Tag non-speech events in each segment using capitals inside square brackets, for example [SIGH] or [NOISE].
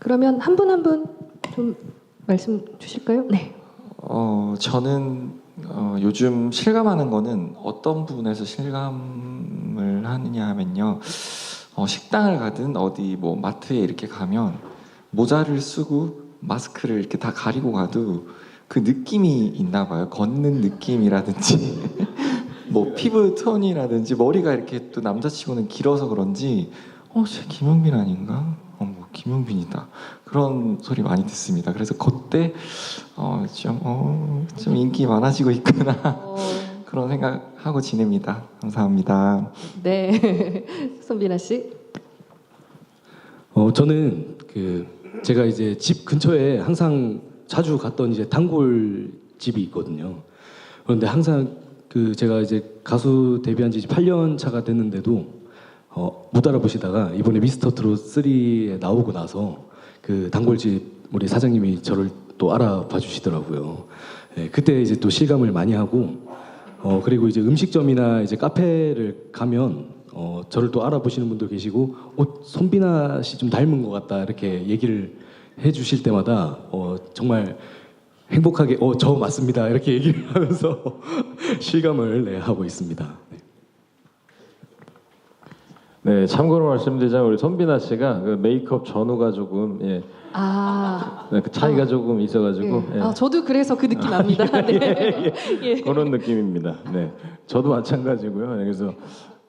그러면 한 분 한 분 좀 말씀 주실까요? 네. 어, 저는 어, 요즘 실감하는 거는 어떤 부분에서 실감을 하느냐 하면요. 어, 식당을 가든 어디 뭐 마트에 이렇게 가면 모자를 쓰고 마스크를 이렇게 다 가리고 가도 그 느낌이 있나 봐요. 걷는 느낌이라든지 [LAUGHS] 뭐 피부 톤이라든지 머리가 이렇게 또 남자치고는 길어서 그런지 어, 쟤 김용빈 아닌가? 김용빈이다. 그런 소리 많이 듣습니다. 그래서 그때 어, 좀, 어, 좀 인기 많아지고 있구나 어, 그런 생각하고 지냅니다. 감사합니다. 네. [LAUGHS] 손비나 씨. 어 저는 그 제가 이제 집 근처에 항상 자주 갔던 이제 단골 집이 있거든요. 그런데 항상 그 제가 이제 가수 데뷔한 지 8년 차가 됐는데도 어, 못 알아보시다가 이번에 미스터 트롯 3에 나오고 나서 그 단골집 우리 사장님이 저를 또 알아봐 주시더라고요. 예, 그때 이제 또 실감을 많이 하고 어 그리고 이제 음식점이나 이제 카페를 가면 어 저를 또 알아보시는 분도 계시고 어 손비나 씨 좀 닮은 것 같다 이렇게 얘기를 해주실 때마다 어 정말 행복하게 어 저 맞습니다 이렇게 얘기를 하면서 [LAUGHS] 실감을 네, 하고 있습니다. 네. 네, 참고로 말씀드리자면 우리 손비나 씨가 그 메이크업 전후가 조금 예, 아, 네, 그 차이가 아. 조금 있어가지고 예. 예, 아, 저도 그래서 그 느낌 압니다. 네. [LAUGHS] 예. 그런 느낌입니다. 네, 저도 마찬가지고요. 네, 그래서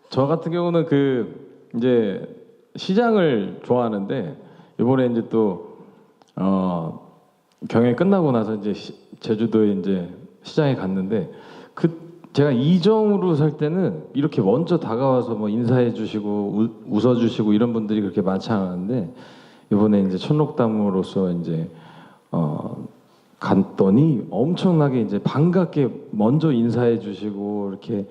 저 같은 경우는 그 이제 시장을 좋아하는데 이번에 이제 또 어, 경연 끝나고 나서 이제 시- 제주도에 이제 시장에 갔는데 그 제가 이정으로 살 때는 이렇게 먼저 다가와서 뭐 인사해 주시고 웃어 주시고 이런 분들이 그렇게 많지 않았는데 이번에 이제 천록담으로서 이제 어 갔더니 엄청나게 이제 반갑게 먼저 인사해 주시고 이렇게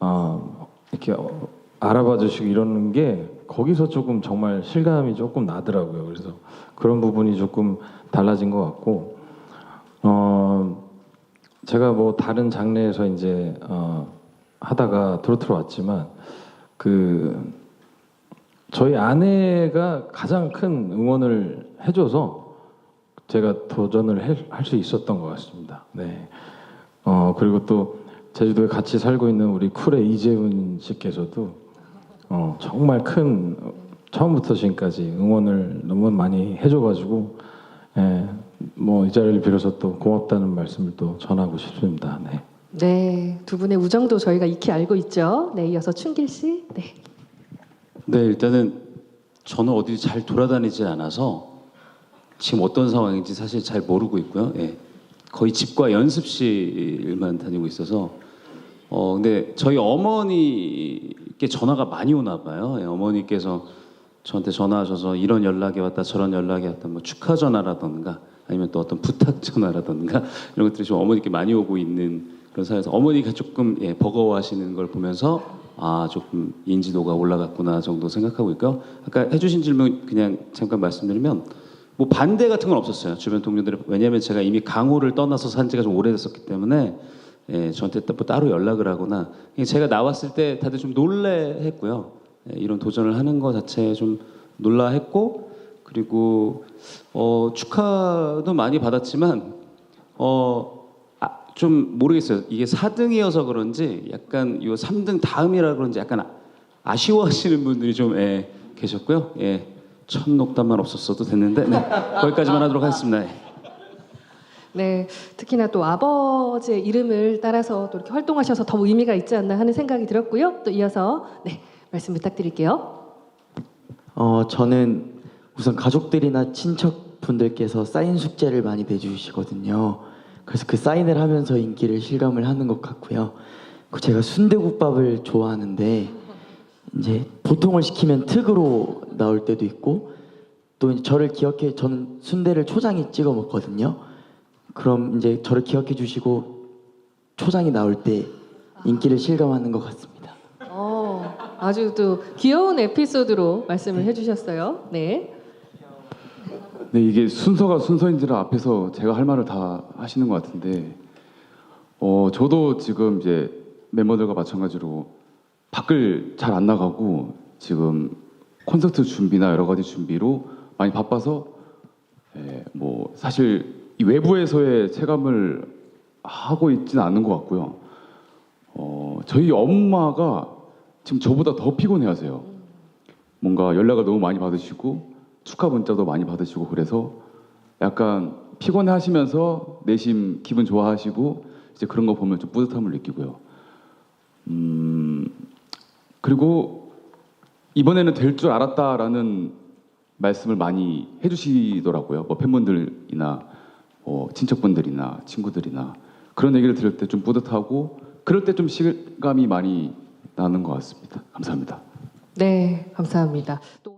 어 이렇게 어, 알아봐 주시고 이러는 게 거기서 조금 정말 실감이 조금 나더라고요. 그래서 그런 부분이 조금 달라진 것 같고 어 제가 뭐 다른 장르에서 이제 어 하다가 트로트로 왔지만 그 저희 아내가 가장 큰 응원을 해줘서 제가 도전을 할 수 있었던 것 같습니다. 네. 어 그리고 또 제주도에 같이 살고 있는 우리 쿨의 이재훈 씨께서도 어 정말 큰 어, 처음부터 지금까지 응원을 너무 많이 해줘가지고 예, 뭐 이 자리를 빌어서 또 고맙다는 말씀을 또 전하고 싶습니다. 네. 네, 두 분의 우정도 저희가 익히 알고 있죠. 네, 이어서 춘길 씨. 네. 네, 일단은 저는 어디 잘 돌아다니지 않아서 지금 어떤 상황인지 사실 잘 모르고 있고요. 예. 거의 집과 연습실만 다니고 있어서 어 근데 저희 어머니께 전화가 많이 오나 봐요. 예, 어머니께서 저한테 전화하셔서 이런 연락이 왔다 저런 연락이 왔다 뭐 축하 전화라던가 아니면 또 어떤 부탁 전화라던가 [LAUGHS] 이런 것들이 좀 어머니께 많이 오고 있는 그런 사회에서 어머니가 조금 예, 버거워하시는 걸 보면서 아 조금 인지도가 올라갔구나 정도 생각하고 있고요. 아까 해주신 질문 그냥 잠깐 말씀드리면 뭐 반대 같은 건 없었어요. 주변 동료들이 왜냐하면 제가 이미 강호를 떠나서 산 지가 좀 오래됐었기 때문에 예, 저한테 또 따로 연락을 하거나 제가 나왔을 때 다들 좀 놀래했고요. 예, 이런 도전을 하는 것 자체에 좀 놀라했고 그리고 어, 축하도 많이 받았지만 어, 아, 좀 모르겠어요. 이게 4등이어서 그런지 약간 요 3등 다음이라 그런지 약간 아- 아쉬워하시는 분들이 좀 예, 계셨고요. 예, 첫 녹담만 없었어도 됐는데 네, 거기까지만 하도록 하겠습니다. 예. 네, 특히나 또 아버지의 이름을 따라서 또 이렇게 활동하셔서 더 의미가 있지 않나 하는 생각이 들었고요. 또 이어서 네, 말씀 부탁드릴게요. 어, 저는 우선 가족들이나 친척 분들께서 사인 숙제를 많이 내주시거든요. 그래서 그 사인을 하면서 인기를 실감을 하는 것 같고요. 그 제가 순대국밥을 좋아하는데 이제 보통을 시키면 특으로 나올 때도 있고 또 저를 기억해 저는 순대를 초장에 찍어 먹거든요. 그럼 이제 저를 기억해 주시고 초장이 나올 때 인기를 실감하는 것 같습니다. 어, 아주 또 귀여운 에피소드로 말씀을 해주셨어요. 네. 네, 이게 순서가 순서인지라 앞에서 제가 할 말을 다 하시는 것 같은데, 어, 저도 지금 이제 멤버들과 마찬가지로 밖을 잘 안 나가고 지금 콘서트 준비나 여러 가지 준비로 많이 바빠서 예, 뭐 사실 이 외부에서의 체감을 하고 있지는 않는 것 같고요. 어, 저희 엄마가 지금 저보다 더 피곤해하세요. 뭔가 연락을 너무 많이 받으시고 축하 문자도 많이 받으시고 그래서 약간 피곤해 하시면서 내심 기분 좋아하시고 이제 그런 거 보면 좀 뿌듯함을 느끼고요. 음, 그리고 이번에는 될 줄 알았다라는 말씀을 많이 해주시더라고요. 뭐 팬분들이나 뭐 친척분들이나 친구들이나 그런 얘기를 들을 때 좀 뿌듯하고 그럴 때 좀 실감이 많이 나는 것 같습니다. 감사합니다. 네, 감사합니다. 또